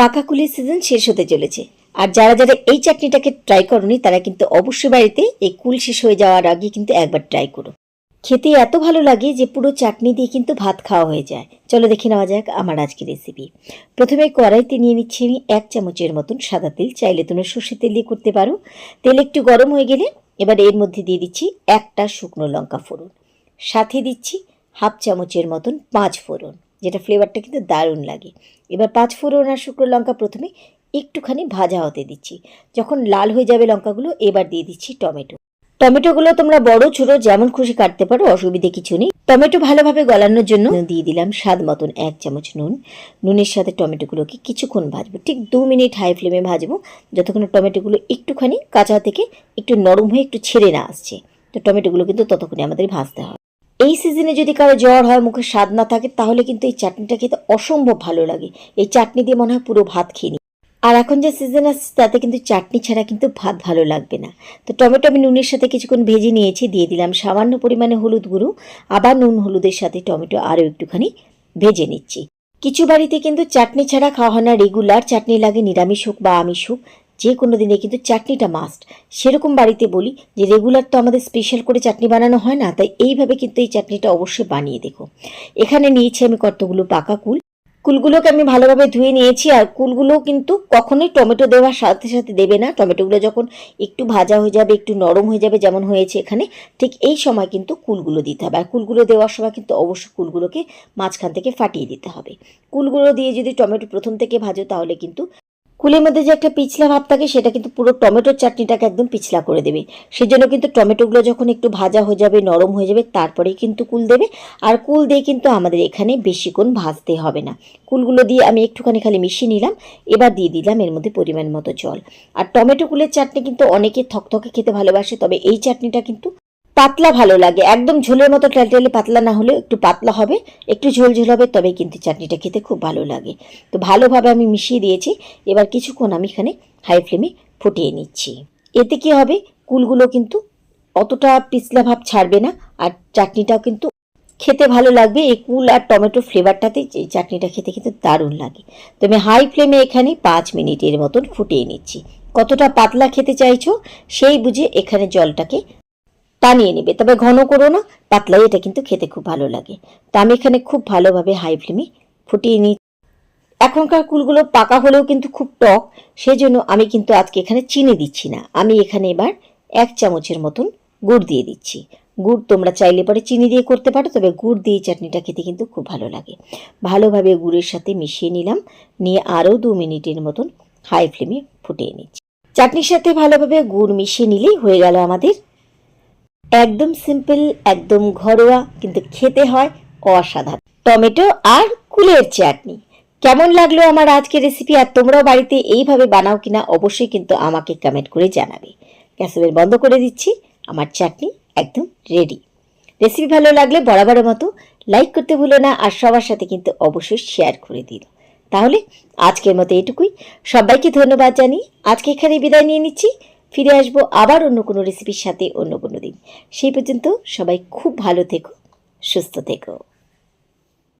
পাকা কুলের সিজন শেষ হতে চলেছে। আর যারা যারা এই চাটনিটাকে ট্রাই করনি, তারা কিন্তু অবশ্যই বাড়িতে এই কুল শেষ হয়ে যাওয়ার আগে কিন্তু একবার ট্রাই করো। খেতে এত ভালো লাগে যে পুরো চাটনি দিয়ে কিন্তু ভাত খাওয়া হয়ে যায়। চলো দেখে নেওয়া যাক আমার আজকের রেসিপি প্রথমে কড়াইতে নিয়ে নিচ্ছি আমি এক চামচের মতন সাদা তেল। চাইলে তোমরা সর্ষের তেল দিয়ে করতে পারো। তেল একটু গরম হয়ে গেলে এবার এর মধ্যে দিয়ে দিচ্ছি একটা শুকনো লঙ্কা ফোড়ন। সাথে দিচ্ছি হাফ চামচের মতন পাঁচ ফোড়ন। যেটা ফ্লেভারটা কিন্তু দারুণ লাগে। এবার পাঁচ ফোড়ন আর শুকনো লঙ্কা প্রথমে একটুখানি ভাজা হতে দিচ্ছি। যখন লাল হয়ে যাবে লঙ্কাগুলো, এবার দিয়ে দিচ্ছি টমেটো। টমেটোগুলো তোমরা বড়, ছোট, যেমন খুশি কাটতে পারো, অসুবিধে কিছু নেই। টমেটো ভালোভাবে গলানোর জন্য দিয়ে দিলাম স্বাদ মতন এক চামচ নুন। নুনের সাথে টমেটোগুলোকে কিছুক্ষণ ভাজবো। ঠিক দু মিনিট হাই ফ্লেমে ভাজবো, যতক্ষণ টমেটোগুলো একটুখানি কাঁচা থেকে একটু নরম হয়ে একটু ছেড়ে না আসছে। তো টমেটোগুলো কিন্তু ততক্ষণে আমাদের ভাজতে হবে। এই সিজনে যদি কারও জ্বর হয়, মুখে স্বাদ না থাকে, তাহলে কিন্তু এই চাটনিটা খেতে অসম্ভব ভালো লাগে। এই চাটনি দিয়ে মনে হয় পুরো ভাত খেয়ে। আর এখন যে সিজন আসছে, তাতে কিন্তু চাটনি ছাড়া কিন্তু ভাত ভালো লাগবে না। তো টমেটো আমি নুনের সাথে কিছুক্ষণ ভেজে নিয়েছি, দিয়ে দিলাম সামান্য পরিমাণে হলুদ গুঁড়ো আবার নুন, হলুদের সাথে টমেটো আরও একটুখানি ভেজে নিচ্ছি। কিছু বাড়িতে কিন্তু চাটনি ছাড়া খাওয়া হয় না রেগুলার চাটনি লাগে, নিরামিষ হোক বা আমিষ হোক। যে কোনো দিনে কিন্তু চাটনিটা মাস্ট সেরকম বাড়িতে বলি যে রেগুলার তো আমাদের স্পেশাল করে চাটনি বানানো হয় না, তাই এইভাবে কিন্তু এই চাটনিটা অবশ্যই বানিয়ে দেখো। এখানে নিয়েছি আমি কতগুলো পাকা কুল। কুলগুলোকে আমি ভালোভাবে ধুয়ে নিয়েছি, আর কুলগুলো কিন্তু কখনোই টমেটো দেওয়ার সাথে সাথে দেবে না। টমেটোগুলো যখন একটু ভাজা হয়ে যাবে, একটু নরম হয়ে যাবে যেমন হয়েছে এখানে, ঠিক এই সময় কিন্তু কুলগুলো দিতে হবে। আর কুলগুলো দেওয়ার সময় কিন্তু অবশ্যই কুলগুলোকে মাঝখান থেকে ফাটিয়ে দিতে হবে। কুলগুলো দিয়ে যদি টমেটো প্রথম থেকে ভাজো, তাহলে কিন্তু কুলের মধ্যে যে একটা পিছলা ভাব থাকে, সেটা কিন্তু পুরো টমেটোর চাটনিটাকে একদম পিছলা করে দেবে। সেজন্য কিন্তু টমেটোগুলো যখন একটু ভাজা হয়ে যাবে, নরম হয়ে যাবে, তারপরেই কিন্তু কুল দেবে। আর কুল দিয়ে কিন্তু আমাদের এখানে বেশিক্ষণ ভাজতে হবে না। কুলগুলো দিয়ে আমি একটুখানি খালি মিশিয়ে নিলাম, এবার দিয়ে দিলাম এর মধ্যে পরিমাণ মতো জল। আর টমেটো কুলের চাটনি কিন্তু অনেকে থকথকে খেতে ভালোবাসে, তবে এই চাটনিটা কিন্তু পাতলা ভালো লাগে। একদম ঝোলের মতো টেলটেলে পাতলা না হলেও একটু পাতলা হবে। একটু ঝোল ঝোল হবে তবে কিন্তু চাটনিটা খেতে খুব ভালো লাগে। তো ভালোভাবে আমি মিশিয়ে দিয়েছি। এবার কিছুক্ষণ আমি এখানে হাই ফ্লেমে ফুটিয়ে নিচ্ছি। এতে কি হবে? কুলগুলো কিন্তু অতটা পিছলা ভাব ছাড়বে না আর চাটনিটাও কিন্তু খেতে ভালো লাগবে। এই কুল আর টমেটো ফ্লেভারটাতে এই চাটনিটা খেতে খেতে দারুণ লাগে। তো আমি হাই ফ্লেমে এখানে পাঁচ মিনিটের মতন ফুটিয়ে নিচ্ছি। কতটা পাতলা খেতে চাইছো, সেই বুঝে এখানে জলটাকে টানিয়ে নেবে। তবে ঘন করো না, পাতলাই, এটা কিন্তু খেতে খুব ভালো লাগে। তা আমি এখানে খুব ভালোভাবে হাই ফ্লেমে ফুটিয়ে নিই এখনকার কুলগুলো পাকা হলেও কিন্তু খুব টক, সেজন্য আমি কিন্তু আজকে এখানে চিনি দিচ্ছি না। আমি এখানে এবার এক চামচের মতন গুড় দিয়ে দিচ্ছি। গুড় তোমরা চাইলে পরে চিনি দিয়ে করতে পারো, তবে গুড় দিয়ে চাটনিটা খেতে কিন্তু খুব ভালো লাগে। ভালোভাবে গুড়ের সাথে মিশিয়ে নিলাম, নিয়ে আরও দু মিনিটের মতন হাই ফ্লেমে ফুটিয়ে নিচ্ছি। চাটনির সাথে ভালোভাবে গুড় মিশিয়ে নিলেই হয়ে গেল আমাদের একদম সিম্পল একদম ঘরোয়া, কিন্তু খেতে হয় অসাধারণ। টমেটো আর কুলের চাটনি। কেমন লাগল আমার আজকের রেসিপি আর তোমরাও বাড়িতে এইভাবে বানাও কিনা অবশ্যই কিন্তু আমাকে কমেন্ট করে জানাবে। গ্যাসের বন্ধ করে দিচ্ছি, আমার চাটনি একদম রেডি রেসিপি ভালো লাগলে বরাবরের মতো লাইক করতে ভুলো না আর সবার সাথে কিন্তু অবশ্যই শেয়ার করে দিল তাহলে আজকের মতো এটুকুই। সবাইকে ধন্যবাদ জানিয়ে আজকে এখানে বিদায় নিয়ে নিচ্ছি। ফিরে আসব আবার অন্য কোনো রেসিপির সাথে অন্য কোনো দিন। সেই পর্যন্ত সবাই খুব ভালো থেকো, সুস্থ থেকো।